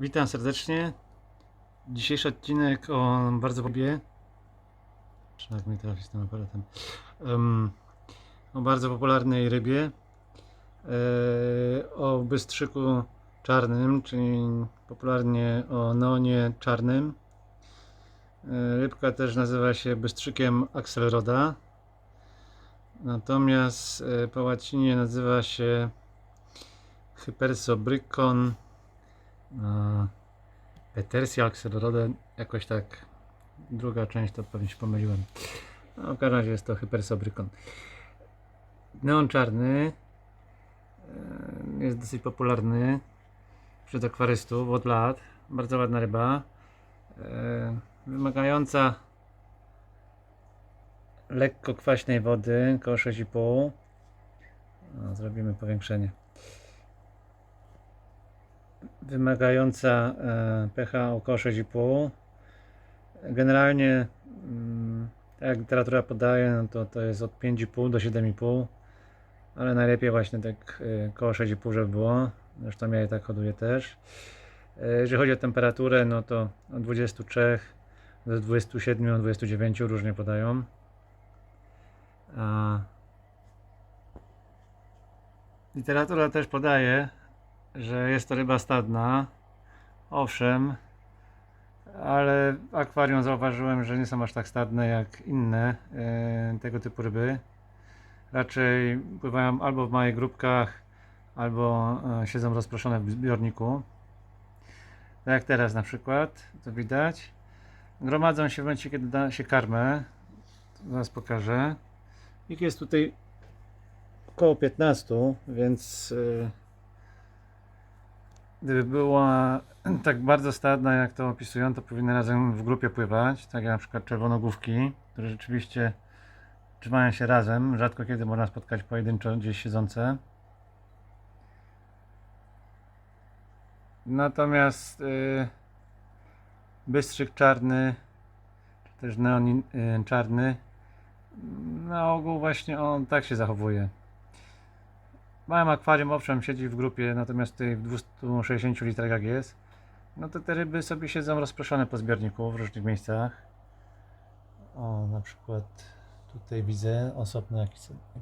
Witam serdecznie. Dzisiejszy odcinek o bardzo lubię. Jak mi trafić z tym aparatem. Em, o bardzo popularnej rybie. E, o bystrzyku czarnym, czyli popularnie o neonie czarnym. E, rybka też nazywa się bystrzykiem Axelroda. Natomiast e, po łacinie nazywa się Hypersobrycon Petersia Axelrode, jakoś tak druga część to pewnie się pomyliłem. No, w każdym razie jest to Hypersobrykon. Neon czarny e, jest dosyć popularny wśród akwarystów od lat. Bardzo ładna ryba. e, Wymagająca lekko kwaśnej wody, około 6,5. No, zrobimy powiększenie wymagająca e, pH około 6,5. Generalnie, mm, tak jak literatura podaje, no to, to jest od 5,5 do 7,5, ale najlepiej właśnie tak e, około 6,5, żeby było. Zresztą ja je tak hoduję też. E, Jeżeli chodzi o temperaturę, no to od 23 do 27, 29 różnie podają. A literatura też podaje, że jest to ryba stadna. Owszem, ale akwarium zauważyłem, że nie są aż tak stadne jak inne e, tego typu ryby. Raczej pływają albo w małych grupkach, albo e, siedzą rozproszone w zbiorniku. Tak jak teraz na przykład, to widać. Gromadzą się w momencie, kiedy da się karmę. Zaraz pokażę. Ich jest tutaj około 15, więc e, Gdyby była tak bardzo stadna, jak to opisują, to powinny razem w grupie pływać, tak jak na przykład czerwonogłówki, które rzeczywiście trzymają się razem. Rzadko kiedy można spotkać pojedynczo gdzieś siedzące. Natomiast yy, bystrzyk czarny, czy też neon yy, czarny, na ogół właśnie on tak się zachowuje. Małym akwarium owszem siedzi w grupie, natomiast tutaj w 260 litrach jak jest, no to te ryby sobie siedzą rozproszone po zbiorniku w różnych miejscach. O, na przykład tutaj widzę osobno jak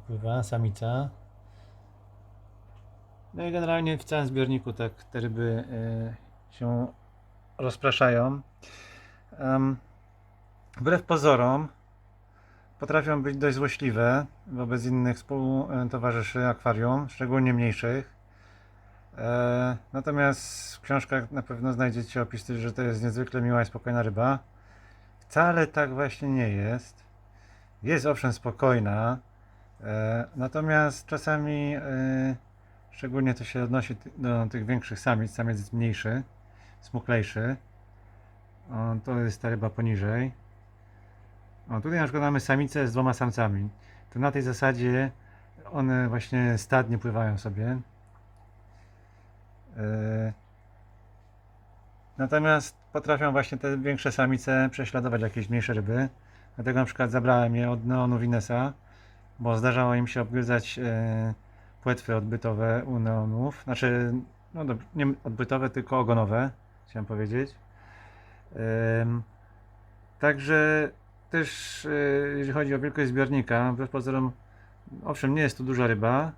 pływa samica. No i generalnie w całym zbiorniku tak te ryby y, się rozpraszają. Um, wbrew pozorom potrafią być dość złośliwe wobec innych współtowarzyszy akwarium, szczególnie mniejszych. E, natomiast w książkach na pewno znajdziecie opis, że to jest niezwykle miła i spokojna ryba. Wcale tak właśnie nie jest. Jest owszem spokojna, e, natomiast czasami, e, szczególnie to się odnosi do tych większych samic, samiec jest mniejszy, smuklejszy. To jest ta ryba poniżej. O, tutaj na przykład mamy samicę z dwoma samcami. To na tej zasadzie one właśnie stadnie pływają sobie. E, Natomiast potrafią właśnie te większe samice prześladować jakieś mniejsze ryby. Dlatego na przykład zabrałem je od neonu Vinesa, bo zdarzało im się obgryzać e, płetwy odbytowe u neonów. Znaczy, no nie odbytowe, tylko ogonowe, chciałem powiedzieć. Także też e, jeżeli chodzi o wielkość zbiornika, wbrew pozorom, owszem, nie jest to duża ryba,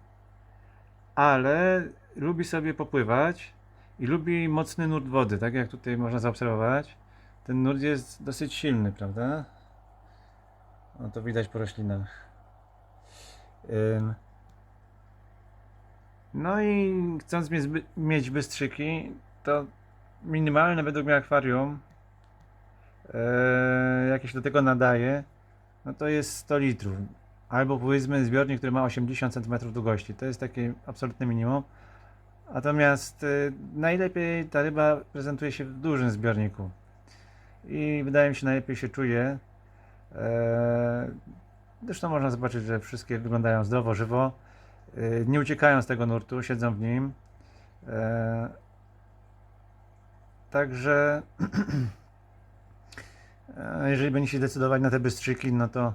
ale lubi sobie popływać i lubi mocny nurt wody, tak jak tutaj można zaobserwować. Ten nurt jest dosyć silny, prawda? No to widać po roślinach. No i chcąc mieć bystrzyki, to minimalne według mnie akwarium e, się do tego nadaje, no to jest 100 litrów. Albo powiedzmy zbiornik, który ma 80 cm długości. To jest takie absolutne minimum. Natomiast y, najlepiej ta ryba prezentuje się w dużym zbiorniku. I wydaje mi się, najlepiej się czuje. E, Zresztą można zobaczyć, że wszystkie wyglądają zdrowo, żywo. Y, Nie uciekają z tego nurtu, siedzą w nim. E, Także E, Jeżeli będziecie decydować na te bystrzyki, no to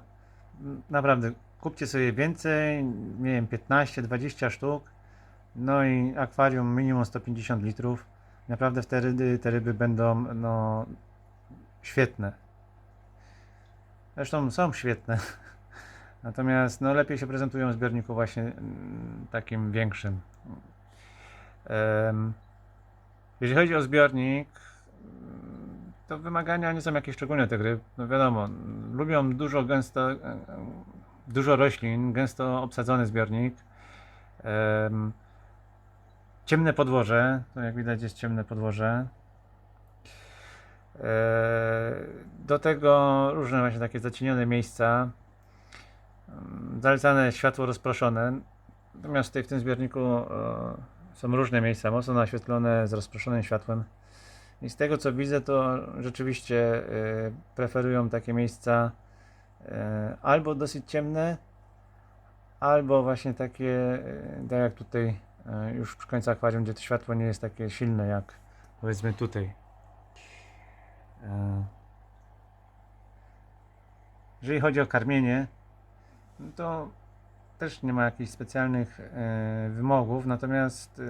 naprawdę kupcie sobie więcej, nie wiem, 15-20 sztuk. No i akwarium minimum 150 litrów. Naprawdę wtedy te ryby będą no, świetne. Zresztą są świetne. Natomiast no, lepiej się prezentują w zbiorniku właśnie mm, takim większym. Jeżeli chodzi o zbiornik, to wymagania nie są jakieś szczególne tych ryb. No wiadomo, lubią dużo gęsto, dużo roślin, gęsto obsadzony zbiornik. Em, Ciemne podłoże, to jak widać jest ciemne podłoże. E, Do tego różne właśnie takie zacienione miejsca. Zalecane światło rozproszone. Natomiast tutaj w tym zbiorniku e, są różne miejsca, mocno naświetlone z rozproszonym światłem. I z tego co widzę, to rzeczywiście e, preferują takie miejsca e, albo dosyć ciemne, albo właśnie takie, e, tak jak tutaj już przy końcu akwarium, gdzie to światło nie jest takie silne jak powiedzmy tutaj. Jeżeli chodzi o karmienie, no to też nie ma jakichś specjalnych wymogów, natomiast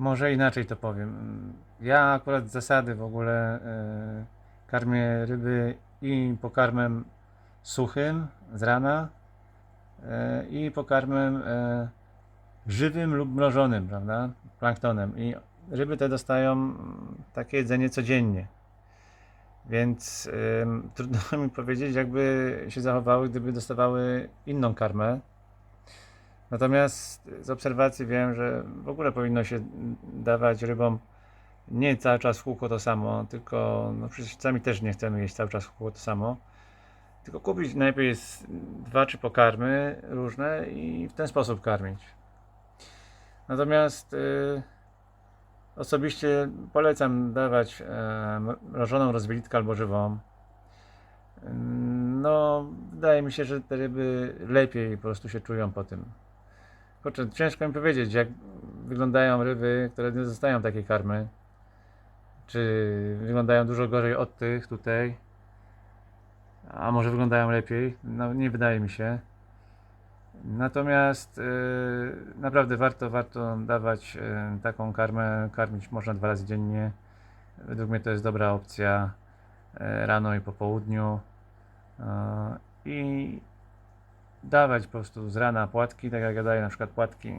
może inaczej to powiem. Ja akurat z zasady w ogóle e, karmię ryby i pokarmem suchym z rana e, i pokarmem e, żywym lub mrożonym, prawda? Planktonem. I ryby te dostają takie jedzenie codziennie. Więc ym, trudno mi powiedzieć, jakby się zachowały, gdyby dostawały inną karmę. Natomiast z obserwacji wiem, że w ogóle powinno się dawać rybom nie cały czas w kółko to samo, tylko no przecież sami też nie chcemy jeść cały czas w kółko to samo. Tylko kupić najpierw dwa czy pokarmy różne i w ten sposób karmić. Natomiast y, Osobiście polecam dawać e, mrożoną rozwilitkę albo żywą. No, wydaje mi się, że te ryby lepiej po prostu się czują po tym. Kurczę, ciężko mi powiedzieć, jak wyglądają ryby, które nie dostają takiej karmy. Czy wyglądają dużo gorzej od tych tutaj, a może wyglądają lepiej? No, nie wydaje mi się. Natomiast y, naprawdę warto, warto dawać y, taką karmę, karmić można dwa razy dziennie. Według mnie to jest dobra opcja y, rano i po południu. Y, I dawać po prostu z rana płatki, tak jak ja daję na przykład płatki,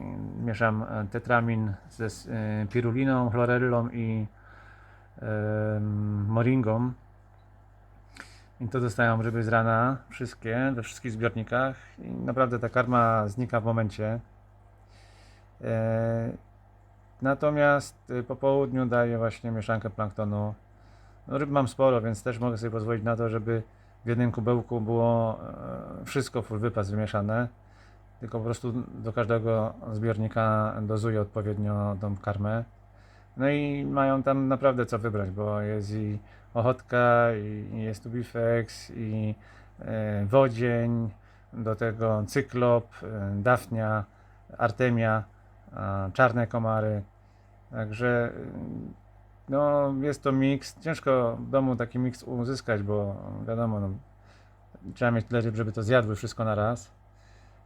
mieszam e, tetramin ze y, piruliną, chlorellą i em, moringą. I to dostają ryby z rana, wszystkie, we wszystkich zbiornikach. I naprawdę ta karma znika w momencie. E, natomiast po południu daję właśnie mieszankę planktonu. No, ryb mam sporo, więc też mogę sobie pozwolić na to, żeby w jednym kubełku było e, wszystko full wypas wymieszane. Tylko po prostu do każdego zbiornika dozuję odpowiednio tą karmę. No i mają tam naprawdę co wybrać, bo jest i ochotka, i, jest tu bifex, i e, wodzień, do tego cyklop, e, dafnia, artemia, czarne komary. Także no, jest to miks. Ciężko w domu taki miks uzyskać, bo wiadomo, no, trzeba mieć tyle ryb, żeby to zjadły wszystko na raz.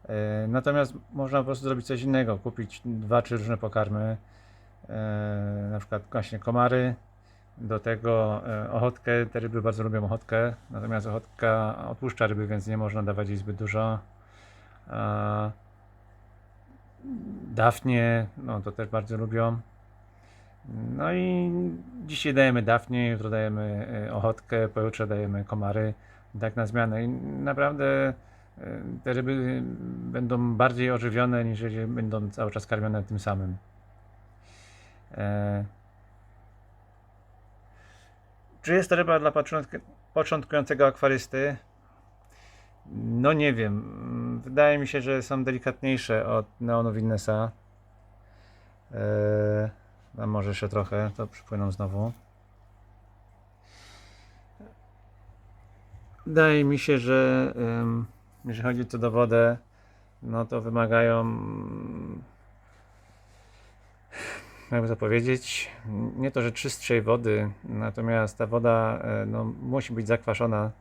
E, Natomiast można po prostu zrobić coś innego, kupić dwa, trzy różne pokarmy, e, na przykład właśnie komary, do tego e, ochotkę, te ryby bardzo lubią ochotkę, natomiast ochotka otłuszcza ryby, więc nie można dawać jej zbyt dużo. Dafnie, no to też bardzo lubią. No i dzisiaj dajemy dafnię, jutro dajemy e, ochotkę, pojutrze dajemy komary, tak na zmianę. I naprawdę e, te ryby będą bardziej ożywione, niż jeżeli będą cały czas karmione tym samym. E, Czy jest to ryba dla początk- początkującego akwarysty? No nie wiem. Wydaje mi się, że są delikatniejsze od neonów Innesa. Eee, a może jeszcze trochę, to przypłyną znowu. Wydaje mi się, że em, jeżeli chodzi co do wodę, no to wymagają, jakby to powiedzieć, nie to, że czystszej wody, natomiast ta woda e, no, musi być zakwaszona,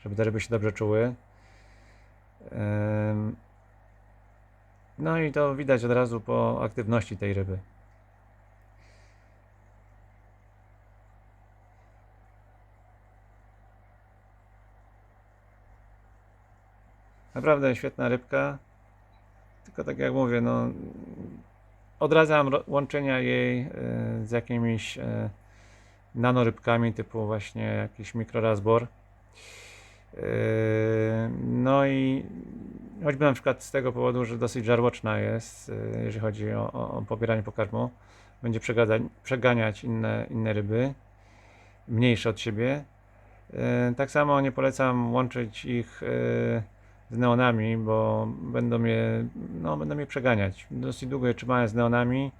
żeby te ryby się dobrze czuły. No i to widać od razu po aktywności tej ryby. Naprawdę świetna rybka. Tylko tak jak mówię, no odradzam łączenia jej e, z jakimiś e, nanorybkami typu właśnie jakiś mikrorazbor. Yy, No i choćby na przykład z tego powodu, że dosyć żarłoczna jest, jeżeli chodzi o, o, pobieranie pokarmu, będzie przeganiać inne, inne ryby, mniejsze od siebie. Tak samo nie polecam łączyć ich z neonami, bo będą je, no, będą je przeganiać. Dosyć długo je trzymałem z neonami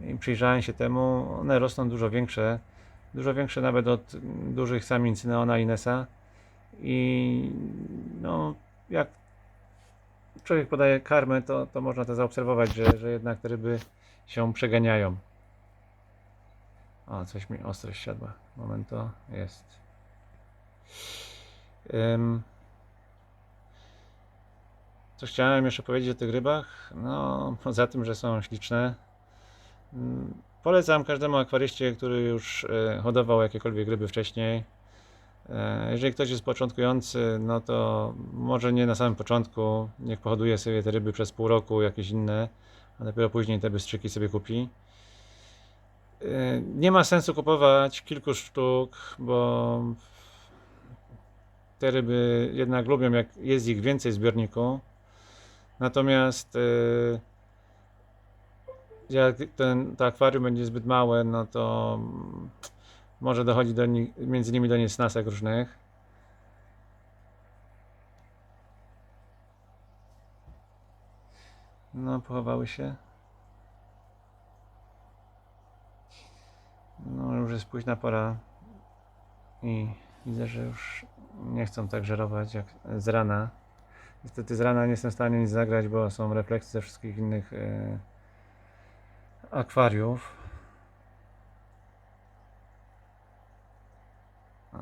i przyjrzałem się temu. One rosną dużo większe, dużo większe nawet od dużych samic neona i nesa. I no, jak człowiek podaje karmę, to, to można to zaobserwować, że, że jednak te ryby się przeganiają. O, coś mi ostro siadła. Moment to jest. Ym, co chciałem jeszcze powiedzieć o tych rybach? No, poza tym, że są śliczne. mm, Polecam każdemu akwaryście, który już e, hodował jakiekolwiek ryby wcześniej. E, Jeżeli ktoś jest początkujący, no to może nie na samym początku, niech pohoduje sobie te ryby przez pół roku, jakieś inne, a dopiero później te bystrzyki sobie kupi. E, Nie ma sensu kupować kilku sztuk, bo te ryby jednak lubią, jak jest ich więcej w zbiorniku. Natomiast e, jak ten, to akwarium będzie zbyt małe, no to może dochodzi do ni- między nimi do niesnasek różnych. No, pochowały się. No, już jest późna pora i widzę, że już nie chcą tak żerować jak z rana. Niestety z rana nie jestem w stanie nic zagrać, bo są refleksy ze wszystkich innych e, akwariów. A.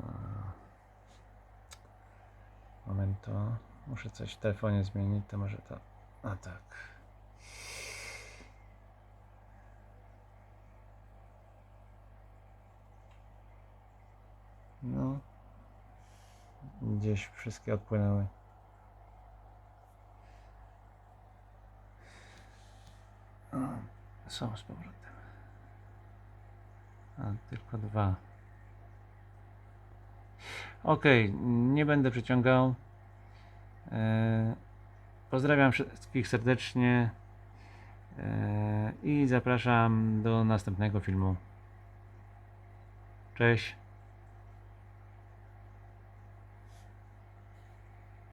Momento. Muszę coś w telefonie zmienić, to może to. A tak. No. Gdzieś wszystkie odpłynęły. Są z powrotem. A, tylko dwa. Ok, nie będę przeciągał. E, Pozdrawiam wszystkich serdecznie e, i zapraszam do następnego filmu. Cześć.